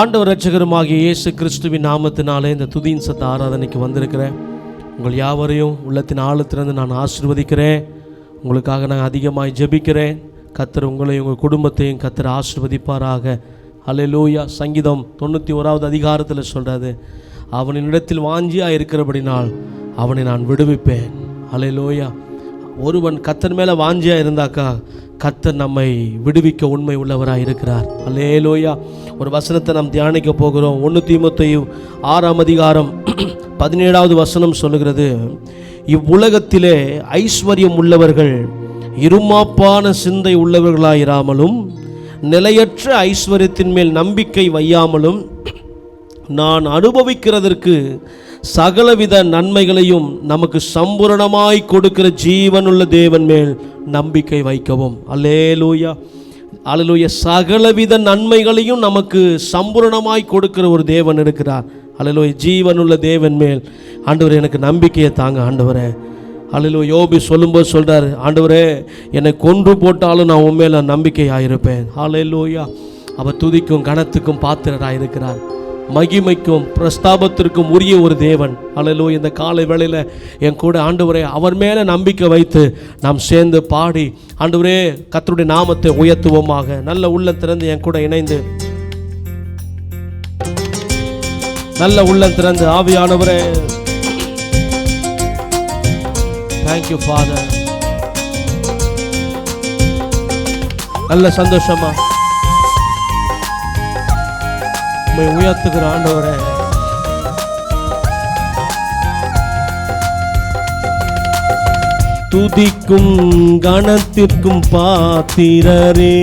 ஆண்டவர் ரட்சகருமாகிய இயேசு கிறிஸ்துவின் நாமத்தினாலே இந்த துதியின் சத்த ஆராதனைக்கு வந்திருக்கிறேன். உங்கள் யாவரையும் உள்ளத்தின் ஆழத்திலிருந்து நான் ஆசிர்வதிக்கிறேன். உங்களுக்காக நான் அதிகமாக ஜெபிக்கிறேன். கத்தர் உங்களையும் உங்கள் குடும்பத்தையும் கத்தர் ஆசிர்வதிப்பாராக. அலே லூயா சங்கீதம் தொண்ணூற்றி ஓராவது அதிகாரத்தில் சொல்கிறாரு இடத்தில் வாஞ்சியாக இருக்கிறபடினால் அவனை நான் விடுவிப்பேன். அலே லோயா ஒருவன் கத்தர் மேலே வாஞ்சியாக இருந்தாக்கா கத்தர் நம்மை விடுவிக்க உண்மை உள்ளவராக இருக்கிறார் அலே லோயா ஒரு வசனத்தை நாம் தியானிக்க போகிறோம். ஒன்று தீமத்தையும் ஆறாம் அதிகாரம் பதினேழாவது வசனம் சொல்லுகிறது. இவ்வுலகத்திலே ஐஸ்வர்யம் உள்ளவர்கள் இருமாப்பான சிந்தை உள்ளவர்களாயிராமலும் நிலையற்ற ஐஸ்வர்யத்தின் மேல் நம்பிக்கை வையாமலும் நான் அனுபவிக்கிறதற்கு சகலவித நன்மைகளையும் நமக்கு சம்பூரணமாய் கொடுக்கிற ஜீவனுள்ள தேவன் மேல் நம்பிக்கை வைக்கவும். அல்லேலூயா. அல்லேலூயா சகலவித நன்மைகளையும் நமக்கு சம்பூரணமாய் கொடுக்கிற ஒரு தேவன் இருக்கிறார். அல்லேலூயா ஜீவனுள்ள தேவன் மேல். ஆண்டவர் எனக்கு நம்பிக்கையை தாங்க ஆண்டவரே. அல்லோ யோபி சொல்லும்போது சொல்கிறார் ஆண்டவரே என்னை கொன்று போட்டாலும் நான் உண்மையில் நம்பிக்கையாக இருப்பேன் ஹalleluya அவர் துதிக்கும் கணத்துக்கும் பாத்திரராக இருக்கிறார் மகிமைக்கும் பிரஸ்தாபத்திற்கும் உரிய ஒரு தேவன். அல்லலோ இந்த காலை வேளையில் என் கூட ஆண்டவரே அவர் மேலே நம்பிக்கை வைத்து நாம் சேர்ந்து பாடி ஆண்டவரே கத்தருடைய நாமத்தை உயர்த்துவோமாக. நல்ல உள்ள திறந்து என் கூட இணைந்து. நல்ல உள்ளம் திறந்து ஆவியானவரே. தேங்க்யூ ஃபாதர் நல்ல சந்தோஷமா. உண்மை உயர்த்துகிற ஆண்டவரே. துதிக்கும் கணத்திற்கும் பாத்திரரே.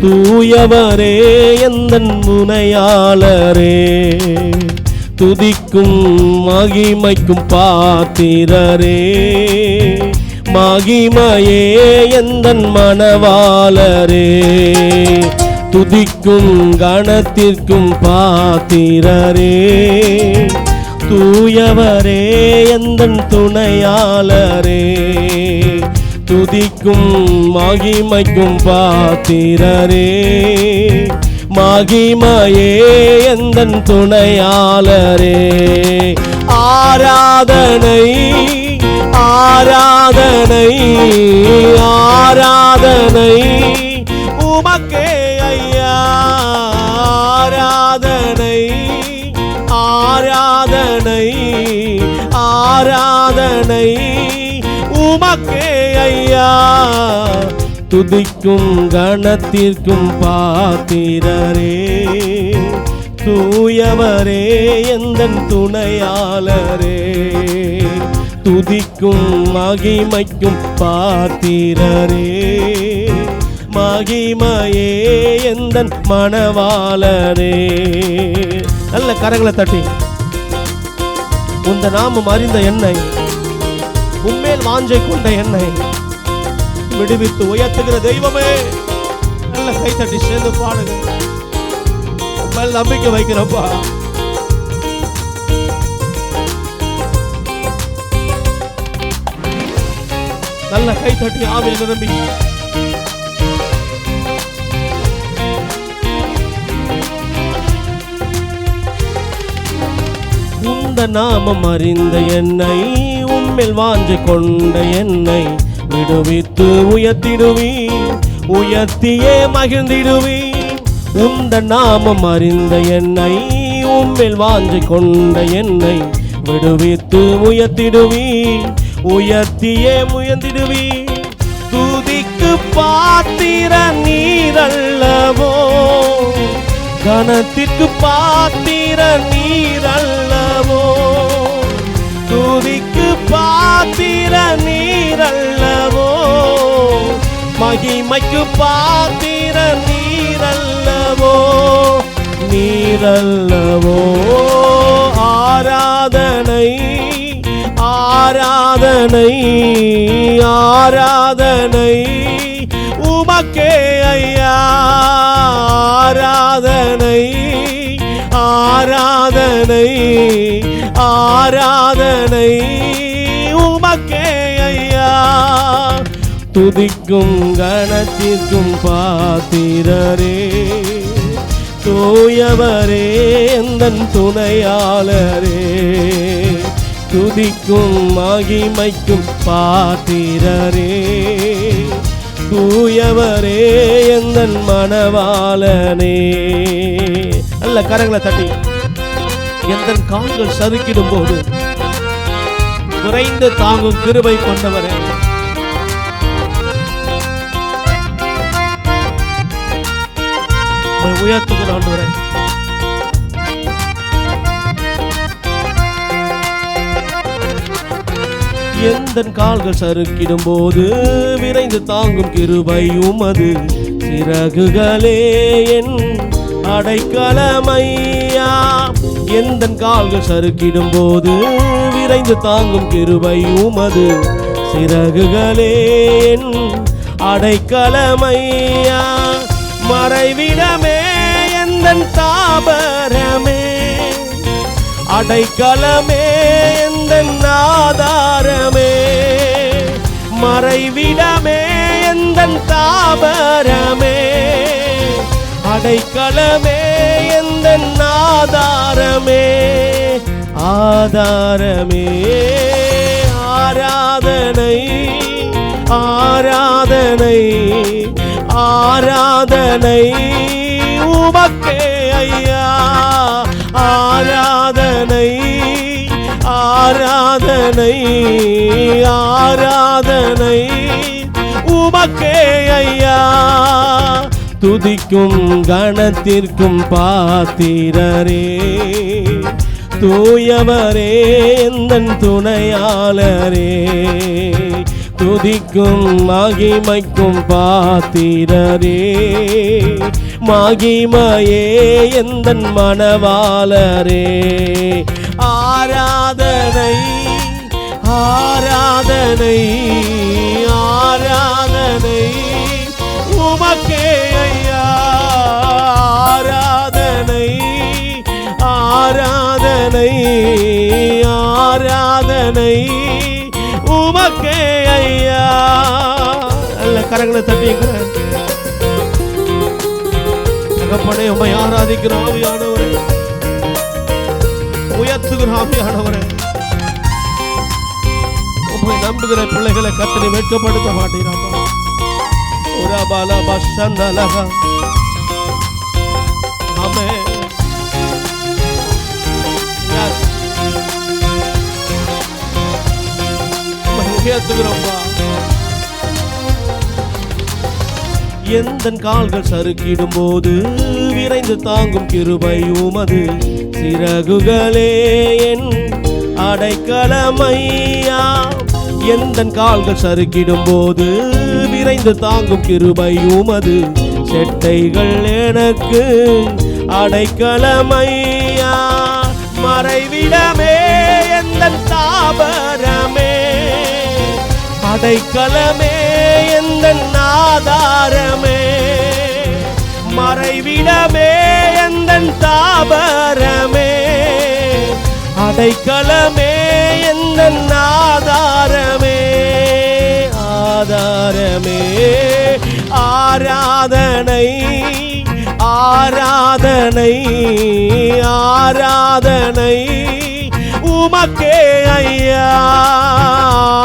தூயவரே எந்த முனையாளரே. துதிக்கும் மகிமைக்கும் பாத்திரரே. மகிமையே எந்த மணவாளரே. துதிக்கும் கணத்திற்கும் பாத்திரரே. தூயவரே எந்தன் துணையாளரே. துதிக்கும் மகிமைக்கும் பாத்திரரே. மகிமையே எந்தன் துணையாளரே. ஆராதனை ஆராதனை ஆராதனை. ஆராதனை உமக்கே ஐயா. துதிக்கும் கணத்திற்கும் பாத்திரரே. தூயவரே எந்த துணையாளரே. துதிக்கும் மகிமைக்கும் பாத்திரரே. மகிமையே எந்த மணவாளரே. நல்ல கரங்களை தட்டி. உந்த நாமம் அறிந்த என்னை. உண்மையில் வாஞ்சை கொண்ட என்னை. விடுவித்து உயர்த்துகிற தெய்வமே நல்ல கை தட்டி சேர்ந்து பாடுங்க. மேல் நம்பிக்கை வைக்கிறப்பா. நல்ல கை தட்டி ஆவியில் நிரம்பி. உந்த நாமம் அறிந்த என்னை மேல் வாஞ்சு கொண்ட என்னை விடுவித்து உயர்த்திடுவி உயர்த்தியே மகிழ்ந்திடுவி உந்த நாமம் அறிந்த என்னை உம்மில் வாஞ்சு கொண்ட என்னை விடுவித்து உயர்த்திடுவி உயர்த்தியே முயர்ந்திடுவி துதிக்கு பாத்திர நீரல்லவோ? கணத்திற்கு பாத்திர நீரல்லவோ? துதிக்கு பாத்திர நீரல்லவோ? மகிமைக்கு பாத்திர நீரல்லவோ? நீரல்லவோ? ஆராதனை ஆராதனை ஆராதனை. உமக்கே ஐயா ஆராதனை ஆராதனை ஆராதனை. துதிக்கும் கணத்திற்கும் பாத்திரரே. தூயவரே எந்தன் துணையாளரே. துதிக்கும் மகிமைக்கும் பாத்திரரே. தூயவரே எந்தன் மணவாளனே. நல்ல கரங்களை தட்டி. எந்தன் கால்கள் சதுக்கிடும் போது குறைந்து தாங்கும் கிருபை கொண்டவரே. உயர்த்துகிற ஆண்டவரே எந்த கால்கள் சறுக்கிடும் போது விரைந்து தாங்கும் கிருபையும் அது சிறகுகளே என் அடைக்கலமையா. எந்த கால்கள் சறுக்கிடும் போது விரைந்து தாங்கும் கிருபையும் அது சிறகுகளே என் அடைக்கலமையா. மறைவிடமே எந்தன் தாபரமே அடைக்கலமே எந்தன் ஆதாரமே. மறைவிடமே எந்தன் தாபரமே அடைக்கலமே எந்தன் ஆதாரமே. ஆதாரமே ஆராதனை ஆராதனை ஆராதனை. உமக்கே ஐயா. ஆராதனை ஆராதனை ஆராதனை. உமக்கே ஐயா. துதிக்கும் கணத்திற்கும் பாத்திரரே. தூயவரே எந்தன் துணையாளரே. துதிக்கும் மகிமைக்கும் பாத்திரரே. மகிமையே எந்தன் மணவாளரே. ஆராதனை ஆராதனை ஆராதனை. உமக்கே ஐயா ஆராதனை ஆராதனை ஆராதனை. உமக்கே ஐயா. நல்ல கரங்களை தட்டிக்கிறேன் தகப்பனே உம்மை ஆராதிக்கிற ஆவியானவரே. உயர்த்துகிற ஆவியானவரே. உம்மை நம்புகிற பிள்ளைகளை கத்தனை வெட்கப்படுத்த மாட்டீராமா ஒரு பாலா பஷந்தலகா ஆமே. உயர்த்துகிறோம்ப்பா எந்த கால்கள் சறுக்கிடும் போது விரைந்து தாங்கும் கிருபை உமது சிறகுகளே என் அடைக்கலமையா. எந்த கால்கள் சறுக்கிடும் போது விரைந்து தாங்கும் கிருபை உமது செட்டைகள் எனக்கு அடைக்கலமையா. மறைவிடமே எந்த தாபரமே. அடைக்கலமே எந்தன் ஆதாரமே மறைவிடமே எந்தன் தாபரமே. அடைக்கலமே எந்தன் ஆதாரமே ஆதாரமே. ஆராதனை ஆராதனை ஆராதனை. உமக்கே ஐயா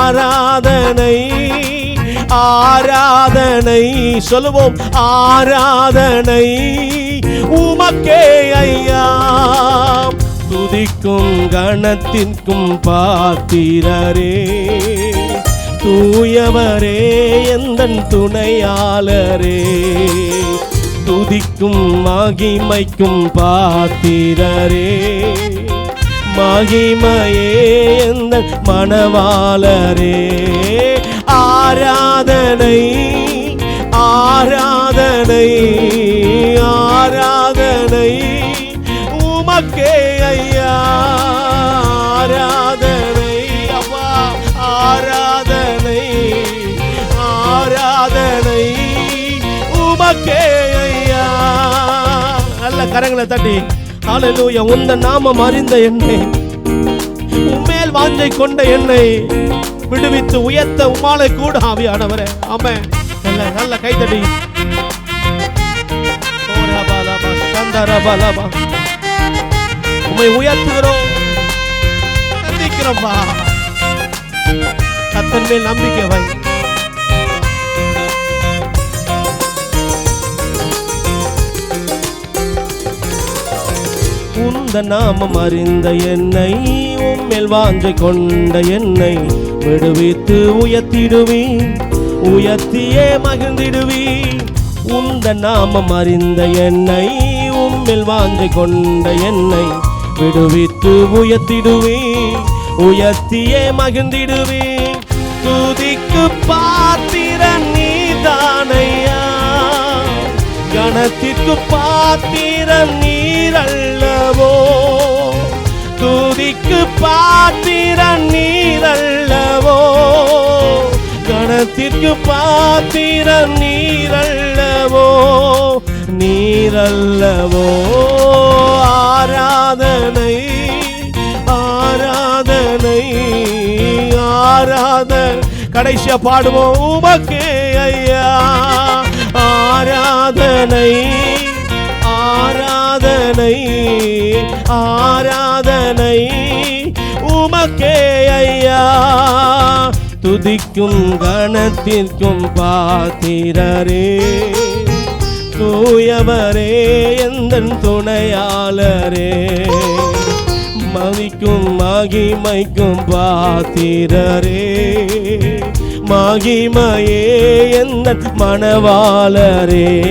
ஆராதனை. ஆராதனை சொல்லுவோம் ஆராதனை. உமக்கே ஐயா துதிக்கும் கணத்திற்கும் பாத்திரரே. தூயவரே எந்த துணையாளரே. துதிக்கும் மகிமைக்கும் பாத்திரரே. மகிமையே எந்த மணவாளரே. ஆராதனை ஆராதனை ஆராதனை. உமக்கே ஐயா ஆராதனை அப்பா ஆராதனை ஆராதனை. உமக்கே ஐயா. நல்ல கரங்களை தட்டி ஹalleluya உந்த நாமம் அறிந்த என்னை. உம்மேல் வாஞ்சை கொண்ட என்னை. விடுவித்து உயர்த்த உமாலை கூட ஆவியானவரே. ஆமே நல்ல நல்ல கைத்தடி உமை உயர்த்துகிறோம். நம்பிக்கிறோம்பா கத்தன் மேல் நம்பிக்கை வை. உந்த நாமம் அறிந்த என்னை உம்மேல் வாஞ்சை கொண்ட என்னை விடுவித்து உயர்த்திடுவி உயர்த்தியே மகிழ்ந்திடுவி உந்த நாமம் அறிந்த என்னை உம்மில் வாஞ்சை கொண்ட என்னை விடுவித்து உயர்த்திடுவி உயர்த்தியே மகிழ்ந்திடுவி துதிக்கு பாத்திர நீதானையா? கணத்திற்கு பாத்திர நீரல்லவோ? துதிக்கு பாத்திரம் நீரல்லவோ? கணத்திற்கு பாத்திரம் நீரல்லவோ? நீரல்லவோ? ஆராதனை ஆராதனை ஆராதனை கடைசியா பாடுவோம் உமக்கே ஐயா. ஆராதனை ஆரா ஆராதனை ஆராதனை உமக்கே ஐயா. துதிக்கும் கணத்திற்கும் பாத்திரரே. தூயவரே எந்த துணையாளரே. மதிக்கும் மகிமைக்கும் பாத்திரரே. மகிமையே எந்த மணவாளரே.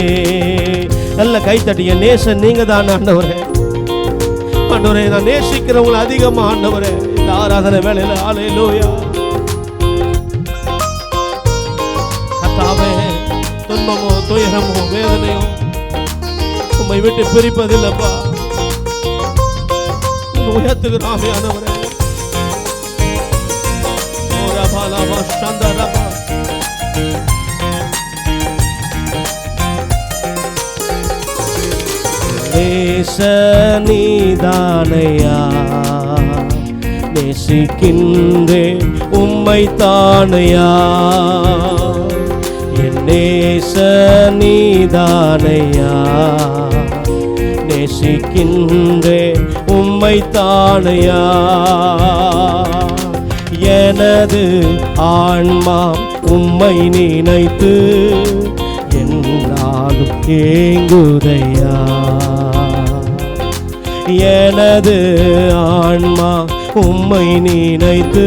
நல்ல கைத்தட்டி என் நேசன் நீங்க தான் ஆண்டவரே. ஆண்டவரே நான் நேசிக்கிறவங்களை அதிகமா ஆண்டவரே. இந்த ஆராதனை வேலையில ஆலையிலோயா கத்தாவே துன்பமோ துயரமோ வேதனையோ உண்மை விட்டு பிரிப்பதில்லப்பா. உயர்த்துகிறாமே ஆண்டவரே ஓ ரபா சந்த. நேச நீதானையா? நேசிக்கின்றேன் உம்மை தானையா? என் நேச நீதானையா? நேசிக்கின்றேன் உம்மை தானையா? எனது ஆன்மாம் உம்மை நினைத்து என்னாலும் ஏங்குதை எனது ஆன்மா உம்மை நினைத்து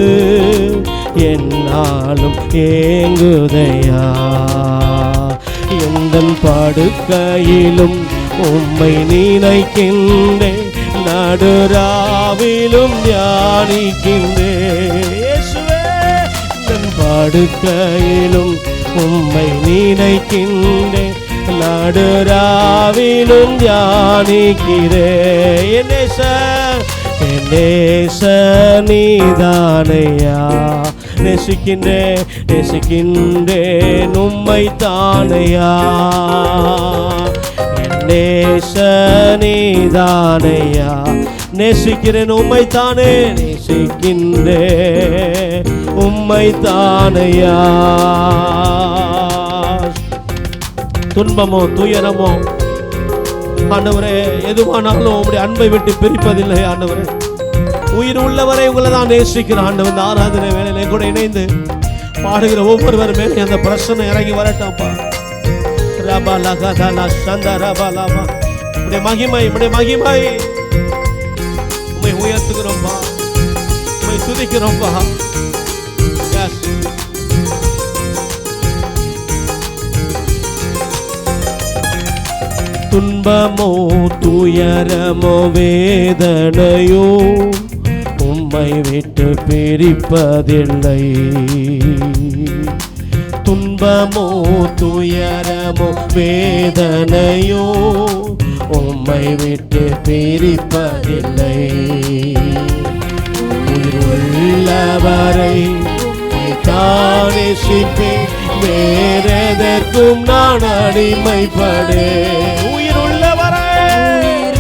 என்னாலும் ஏங்குதையா? எந்த படுக்கையிலும் உம்மை நினைக்கின்றேன் நடுராவிலும் தியானிக்கின்றேன். படுக்கையிலும் உம்மை நினைக்கின்றேன் நடுராவிலும் தியானிக்கிறேன் என் நேச என் நேச நீதானையா? நேசிக்கின்றேன் நேசிக்கின்றேன் உம்மை தானையா என் நேச நீதானையா? நேசிக்கிறேன் உம்மை தானே நேசிக்கின்றேன் உம்மை தானையா துன்பமோ துயரமோ ஆண்டவரே எதுவானாலும் உங்களுடைய அன்பை விட்டு பிரிப்பதில்லை ஆண்டவரே. உயிர் உள்ளவரை உங்களை தான் நேசிக்கிற ஆண்டவர் இந்த ஆராதனை வேலையில கூட இணைந்து பாடுகிற ஒவ்வொருவர் மேலே அந்த பிரச்சனை இறங்கி வரட்டாம்ப்பா. ரபா லகா தலா சந்த ரபா லாமா உடைய மகிமை உடைய மகிமை. உம்மை உயர்த்துகிறோம்ப்பா. உம்மை துதிக்கிறோம்ப்பா. துன்பமோ துயரமோ வேதனையோ உம்மை விட்டு பிரிப்பதில்லை. துன்பமோ துயரமோ வேதனையோ உம்மை விட்டு பிரிப்பதில்லை. உள்ளவரை தானே சிப்பேன் வேறெதற்கும் நான் அடிமைப்படே. உயிர் உள்ளவரை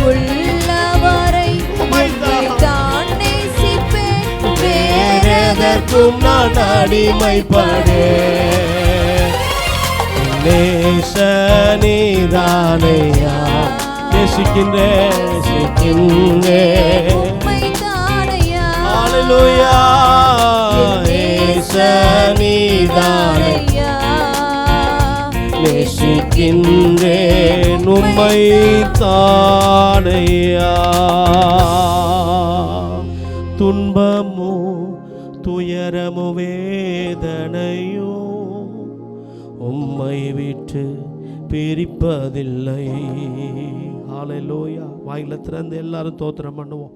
உள்ளவரை. தான் நேசிப்பேன். வேறெதற்கும் நான் அடிமைப்படே. நேச நீதானையா நேசிக்கின்றேன் நேசிக்கின்றேன் உம்மை தானையா ஹalleluya ஏசனிதானே நேசிக்கின்றேன் உம்மை தானையா. துன்பமோ துயரமோ வேதனையோ உம்மை விட்டு பிரிப்பதில்லை. ஆலையிலோயா வாயில திறந்து எல்லாரும் தோத்திரம் பண்ணுவோம்.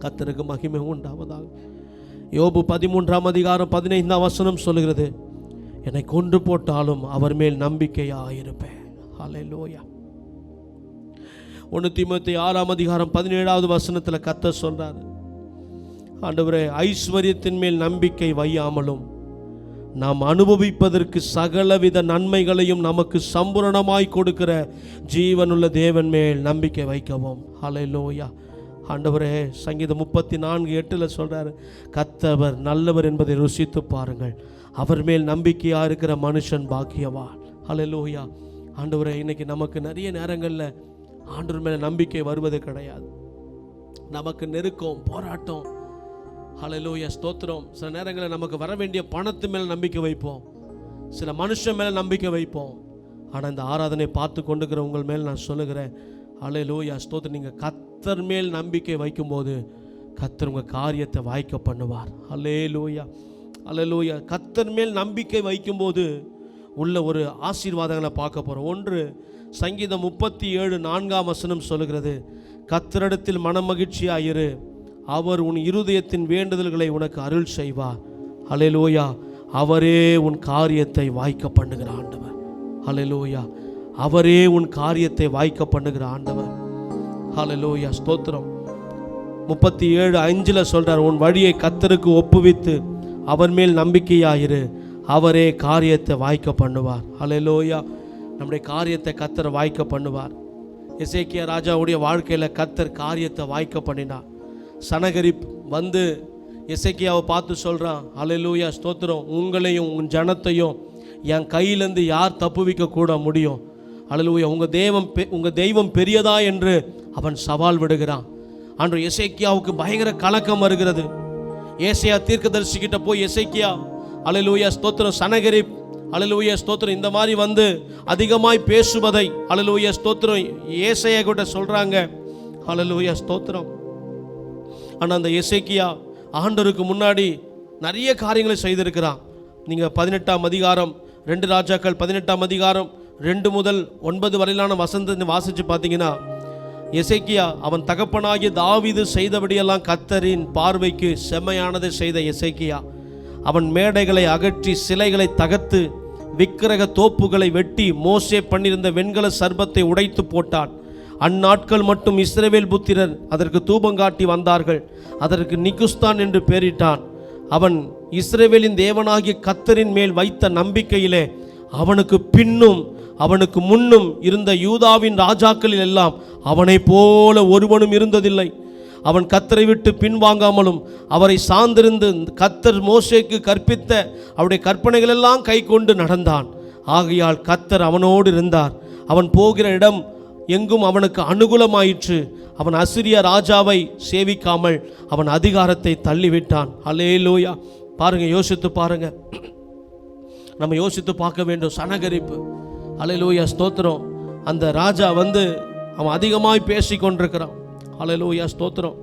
கத்தருக்கு மகிமை உண்டாவதாக. யோபு பதிமூன்றாம் அதிகாரம் பதினைந்தாம் வசனம் சொல்கிறது என்னை கொன்று போட்டாலும் அவர் மேல் நம்பிக்கையாயிருப்பேன். ஹalleluya ஒன்று திமுத்தி ஆறாம் அதிகாரம் பதினேழாவது வசனத்தில் கத்த சொல்றாரு. ஆண்டவரே ஐஸ்வர்யத்தின் மேல் நம்பிக்கை வையாமலும் நாம் அனுபவிப்பதற்கு சகலவித நன்மைகளையும் நமக்கு சம்பூரணமாய் கொடுக்கிற ஜீவனுள்ள தேவன் மேல் நம்பிக்கை வைக்கவும். ஹalleluya ஆண்டவரே சங்கீதம் முப்பத்தி நான்கு எட்டில் சொல்கிறார் கத்தவர் நல்லவர் என்பதை ருசித்து பாருங்கள். அவர் மேல் நம்பிக்கையாக இருக்கிற மனுஷன் பாக்கியவா ஹalleluya ஆண்டவரை இன்னைக்கு நமக்கு நிறைய நேரங்களில் ஆண்டவர் மேலே நம்பிக்கை வருவது கிடையாது. நமக்கு நெருக்கம் போராட்டம். ஹalleluya ஸ்தோத்திரம். சில நேரங்களில் நமக்கு வர வேண்டிய பணத்து மேல் நம்பிக்கை வைப்போம். சில மனுஷன் மேலே நம்பிக்கை வைப்போம். ஆனால் இந்த ஆராதனை பார்த்து கொண்டுக்கிற உங்கள் மேல் நான் சொல்லுகிறேன் ஹalleluya ஸ்தோத்திரம். நீங்கள் கத்தர் மேல் நம்பிக்கை வைக்கும்போது கத்தர் உங்கள் காரியத்தை வாய்க்க பண்ணுவார். ஹalleluya ஹalleluya கத்தன் மேல் நம்பிக்கை வைக்கும்போது உள்ள ஒரு ஆசீர்வாதங்களை பார்க்க போகிறோம் ஒன்று சங்கீதம் முப்பத்தி ஏழு நான்காம் வசனம் சொல்லுகிறது. கத்தரிடத்தில் மனமகிழ்ச்சியாயிரு. அவர் உன் இருதயத்தின் வேண்டுதல்களை உனக்கு அருள் செய்வார் அலையலோயா அவரே உன் காரியத்தை வாய்க்க பண்ணுகிற ஆண்டவர். அலையலோயா அவரே உன் காரியத்தை வாய்க்க பண்ணுகிற ஆண்டவர். ஹalleluya ஸ்தோத்திரம். முப்பத்தி ஏழு அஞ்சில் சொல்கிறார் உன் வழியை கத்தருக்கு ஒப்புவித்து அவர் மேல் நம்பிக்கையாயிரு. அவரே காரியத்தை வாய்க்க பண்ணுவார். அலையலோயா நம்முடைய காரியத்தை கத்தர் வாய்க்க பண்ணுவார். இசைக்கிய ராஜாவுடைய வாழ்க்கையில் கத்தர் காரியத்தை வாய்க்க பண்ணினார். சனகரிப் வந்து இசைக்கியாவை பார்த்து சொல்கிறான் அலையலூயா ஸ்தோத்திரம். உங்களையும் உன் ஜனத்தையும் என் கையிலேருந்து யார் தப்புவிக்க கூட முடியும். ஹalleluya உங்கள் தெய்வம் பெ- உங்கள் தெய்வம் பெரியதா என்று அவன் சவால் விடுகிறான். அன்று இசைக்கியாவுக்கு பயங்கர கலக்கம் வருகிறது. ஏசையா தீர்க்கதரிசிக்கிட்ட போய் இசைக்கியா அலலூயா ஸ்தோத்திரம். சனகரிப் அழலூய ஸ்தோத்திரம். இந்த மாதிரி வந்து அதிகமாய் பேசுவதை அலலூயா ஸ்தோத்திரம். ஏசையா கூட சொல்கிறாங்க அலலூயா ஸ்தோத்திரம். ஆனால் அந்த இசைக்கியா ஆண்டருக்கு முன்னாடி நிறைய காரியங்களை செய்திருக்கிறான். நீங்கள் பதினெட்டாம் அதிகாரம் ரெண்டு ராஜாக்கள் பதினெட்டாம் அதிகாரம் ரெண்டு முதல் ஒன்பது வரையிலான வசந்தத்தை வாசித்து பார்த்தீங்கன்னா எசைக்கியா அவன் தகப்பனாகிய தாவிது செய்தபடியெல்லாம் கத்தரின் பார்வைக்கு செம்மையானதை செய்த எசைக்கியா. அவன் மேடைகளை அகற்றி சிலைகளை தகர்த்து விக்கிரக தோப்புகளை வெட்டி மோசே பண்ணியிருந்த வெண்கல சர்பத்தை உடைத்து போட்டான். அந்நாட்கள் மட்டும் இஸ்ரேவேல் புத்திரர் அதற்கு தூபங்காட்டி வந்தார்கள். அதற்கு நிகுஸ்தான் என்று பெயரிட்டான் அவன் இஸ்ரேவேலின் தேவனாகிய கத்தரின் மேல் வைத்த நம்பிக்கையிலே அவனுக்கு பின்னும் அவனுக்கு முன்னும் இருந்த யூதாவின் ராஜாக்களில் எல்லாம் அவனைப் போல ஒருவனும் இருந்ததில்லை. அவன் கத்தரை விட்டு பின்வாங்காமலும் அவரை சார்ந்திருந்து கத்தர் மோசேக்கு கற்பித்த அவருடைய கற்பனைகளெல்லாம் கை கொண்டு நடந்தான். ஆகையால் கத்தர் அவனோடு இருந்தார். அவன் போகிற இடம் எங்கும் அவனுக்கு அனுகூலமாயிற்று. அவன் அசிரிய ராஜாவை சேவிக்காமல் அவன் அதிகாரத்தை தள்ளிவிட்டான். அல்லேலூயா பாருங்க யோசித்து பாருங்க. நம்ம யோசித்து பார்க்க வேண்டும். சனகரிப்பு. அலையிலூயா ஸ்தோத்திரம். அந்த ராஜா வந்து அவன் அதிகமாய் பேசி கொண்டிருக்கிறான் அலையிலூயா ஸ்தோத்திரம்.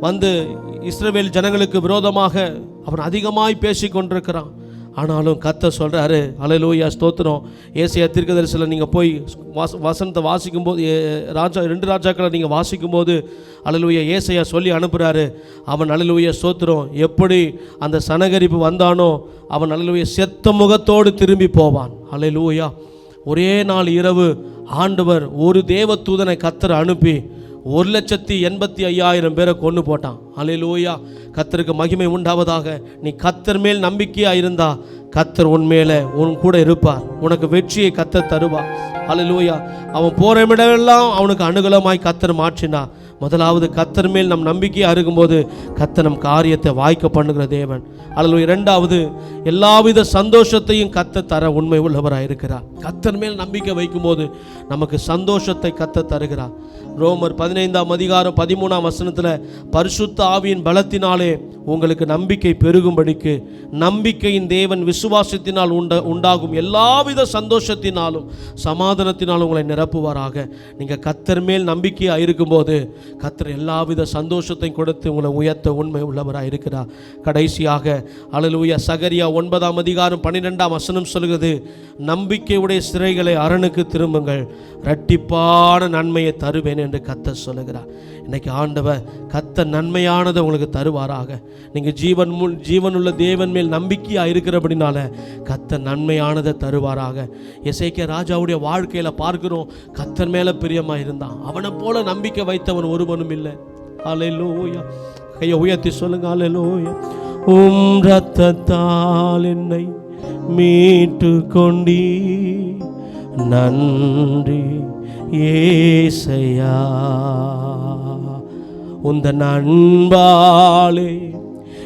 வந்து இஸ்ரவேல் ஜனங்களுக்கு விரோதமாக அவன் அதிகமாய் பேசி கொண்டிருக்கிறான் ஆனாலும் கத்த சொல்கிறாரு அலையிலூயா ஸ்தோத்திரம். ஏசியா தீர்க்கதரிசியில் நீங்கள் போய் வாச வசனத்தை வாசிக்கும்போது ஏ- ராஜா ரெண்டு ராஜாக்களை நீங்கள் வாசிக்கும்போது அலையிலூயா ஏசையா சொல்லி அனுப்புகிறாரு அவன் அலையிலூயா ஸ்தோத்திரம். எப்படி அந்த சனகரிப்பு வந்தானோ அவன் அலையிலூயா செத்த முகத்தோடு திரும்பி போவான். அலையிலூயா ஒரே நாள் இரவு ஆண்டவர் ஒரு தேவதூதனை கத்தர் அனுப்பி ஒரு லட்சத்தி எண்பத்தி ஐயாயிரம் பேரை கொண்டு போட்டான். அலையிலூயா கத்தருக்கு மகிமை உண்டாவதாக. நீ கத்தர் மேல் நம்பிக்கையாக இருந்தா கத்தர் உன் மேலே உன் கூட இருப்பார். உனக்கு வெற்றியை கத்தர் தருவார். அலையிலூயா அவன் போகிற இடமெல்லாம் அவனுக்கு அனுகூலமாய் கத்தர் மாற்றினா முதலாவது கத்தர் மேல் நம் நம்பிக்கையாக இருக்கும்போது கத்த நம் காரியத்தை வாய்க்க பண்ணுகிற தேவன். அல்லது இரண்டாவது எல்லாவித சந்தோஷத்தையும் கத்த தர உண்மை உள்ளவராக இருக்கிறார் கத்தர் மேல் நம்பிக்கை வைக்கும்போது நமக்கு சந்தோஷத்தை கத்த தருகிறார். ரோமர் பதினைந்தாம் அதிகாரம் பதிமூணாம் வசனத்தில் பரிசுத்த ஆவியின் பலத்தினாலே உங்களுக்கு நம்பிக்கை பெருகும்படிக்கு நம்பிக்கையின் தேவன் விசுவாசத்தினால் உண்ட உண்டாகும் எல்லாவித சந்தோஷத்தினாலும் சமாதானத்தினாலும் உங்களை நிரப்புவாராக. நீங்கள் கத்தர் மேல் நம்பிக்கையாக இருக்கும்போது கத்தர் எல்லாவித சந்தோஷத்தையும் கொடுத்து உங்களை உயர்த்த உண்மை உள்ளவராக இருக்கிறார். கடைசியாக அழலுய சகரியா ஒன்பதாம் அதிகாரம் பன்னிரெண்டாம் வசனம் சொல்கிறது நம்பிக்கையுடைய சிறைகளை அரணுக்கு திரும்புங்கள். இரட்டிப்பான நன்மையை தருவேன் என்று கத்த சொல்லுகிறார். இன்னைக்கு ஆண்டவர் கத்த நன்மையானதை உங்களுக்கு தருவாராக. நீங்கள் ஜீவன் முன் ஜீவனுள்ள தேவன் மேல் நம்பிக்கையாக இருக்கிறபடினால கத்த நன்மையானதை தருவாராக. இசைக்க ராஜாவுடைய வாழ்க்கையில் பார்க்கிறோம் கத்தன் மேலே பிரியமாக இருந்தான். அவனை போல நம்பிக்கை வைத்தவன் ஒருவனும் இல்லை. அலையிலோயா கையை உயர்த்தி சொல்லுங்க அலையிலோயா உம் ரத்தத்தால் என்னை மீட்டு கொண்டீ நன்றி. ஏசையா உந்த நண்பாலே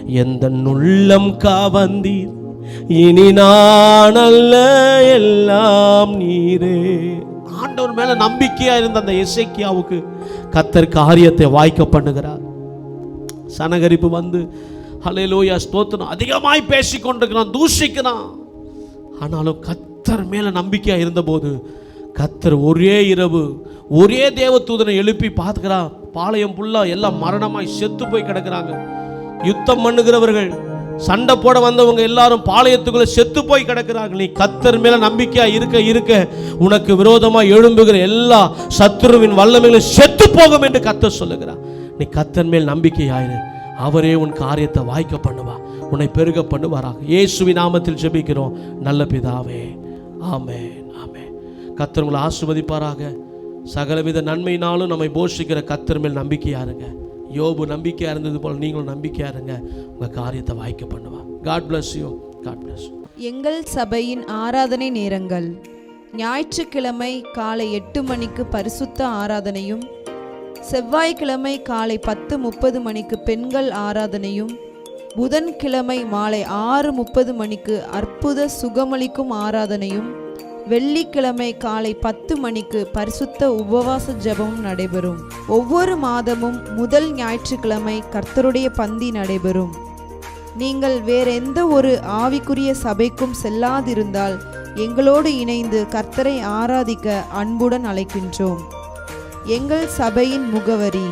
எந்த நுள்ளம் காவந்தீர் இனி நான் அல்ல எல்லாம் நீரே. ஆண்டவர் மேல நம்பிக்கையா இருந்த அந்த இசைக்கியாவுக்கு கத்தர் காரியத்தை வாய்க்க பண்ணுகிறார். சனகரிப்பு வந்து ஹalleluya ஸ்தோத்திரம். அதிகமாய் பேசிக் கொண்டிருக்கிறான் தூஷிக்கிறான். ஆனாலும் கத்தர் மேல நம்பிக்கையா இருந்தபோது கத்தர் ஒரே இரவு ஒரே தேவதூதனை எழுப்பி பார்த்துக்கிறா பாளையம் புல்லா எல்லாம் மரணமாய் செத்து போய் கிடக்குறாங்க. யுத்தம் பண்ணுகிறவர்கள் சண்டை போட வந்தவங்க எல்லாரும் பாளையத்துக்குள்ள செத்து போய் கிடக்குறாங்க. நீ கத்தர் மேல நம்பிக்கையா இருக்க இருக்க உனக்கு விரோதமா எழும்புகிற எல்லா சத்ருவின் வல்லமைகளும் செத்து போகும் என்று கத்தர் சொல்லுகிறார். நீ கத்தர் மேல் நம்பிக்கையாயிரு. அவரே உன் காரியத்தை வாய்க்க பண்ணுவா. உன்னை பெருக பண்ணுவாராக. இயேசுவின் நாமத்தில் ஜெபிக்கிறோம். நல்ல பிதாவே. ஆமே கத்தர் உங்களை ஆசிர்வதிப்பாராக. சகலவித நன்மையினாலும் நம்மை போஷிக்கிற கத்தர் மேல் நம்பிக்கையாக இருங்க. யோபு நம்பிக்கையாக இருந்தது போல் நீங்களும் நம்பிக்கையாக இருங்க. உங்கள் காரியத்தை வாய்க்க பண்ணுவா. God bless you God bless எங்கள் சபையின் ஆராதனை நேரங்கள். ஞாயிற்றுக்கிழமை காலை எட்டு மணிக்கு பரிசுத்த ஆராதனையும் செவ்வாய்க்கிழமை காலை பத்து முப்பது மணிக்கு பெண்கள் ஆராதனையும் புதன்கிழமை மாலை ஆறு முப்பது மணிக்கு அற்புத சுகமளிக்கும் ஆராதனையும் வெள்ளிக்கிழமை காலை பத்து மணிக்கு பரிசுத்த உபவாச ஜெபமும் நடைபெறும். ஒவ்வொரு மாதமும் முதல் ஞாயிற்றுக்கிழமை கர்த்தருடைய பந்தி நடைபெறும். நீங்கள் வேறெந்த ஒரு ஆவிக்குரிய சபைக்கும் செல்லாதிருந்தால் எங்களோடு இணைந்து கர்த்தரை ஆராதிக்க அன்புடன் அழைக்கின்றோம். எங்கள் சபையின் முகவரி